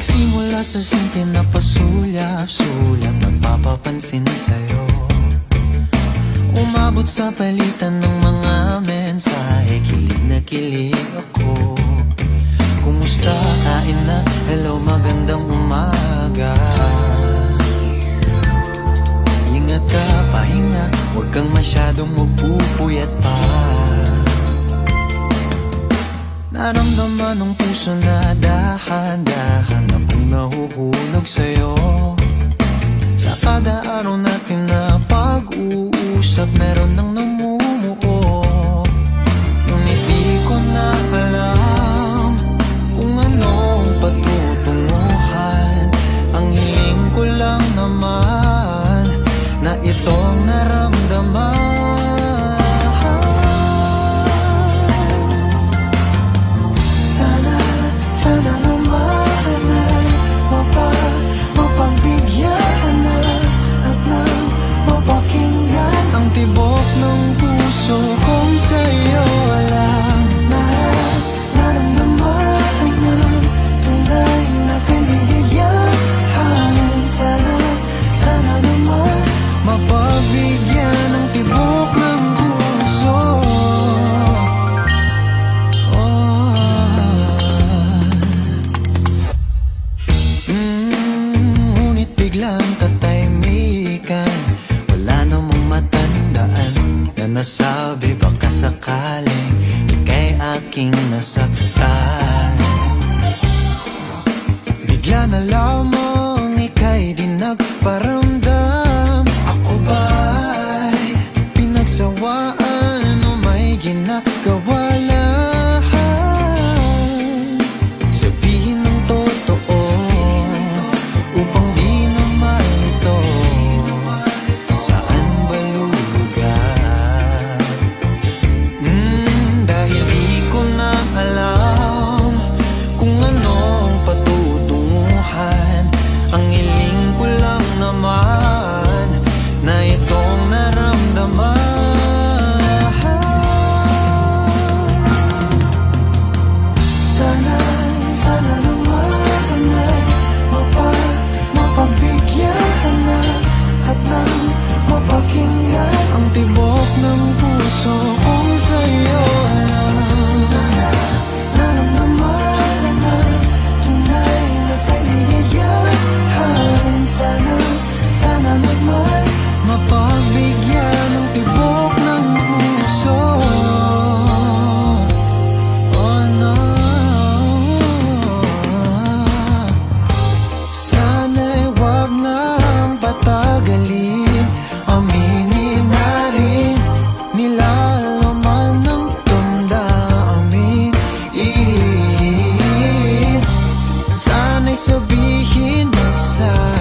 Nagsimula sa simple na pasulyap-sulyap Nagpapapansin sa'yo Umabot sa palitan ng mga mensahe Kilig na kilig ako Kumusta? Kain na? Hello, magandang umaga Ingat ka, pahinga Huwag kang masyadong magpupuyat pa Naramdaman ng puso na dahan-dahan Akong nahuhulog sa'yo. Sa kada araw natin na pag-uusap Meron nang namumuo. Ngunit na alam Kung anong patutunguhan. Ang hiling ko lang naman Na itong biglang tatahimikan Wala namang matandaan Na nasabi baka sakaling Ika'y aking nasaktan. Bigla na lamang ika'y di may sabihin mo sa'yo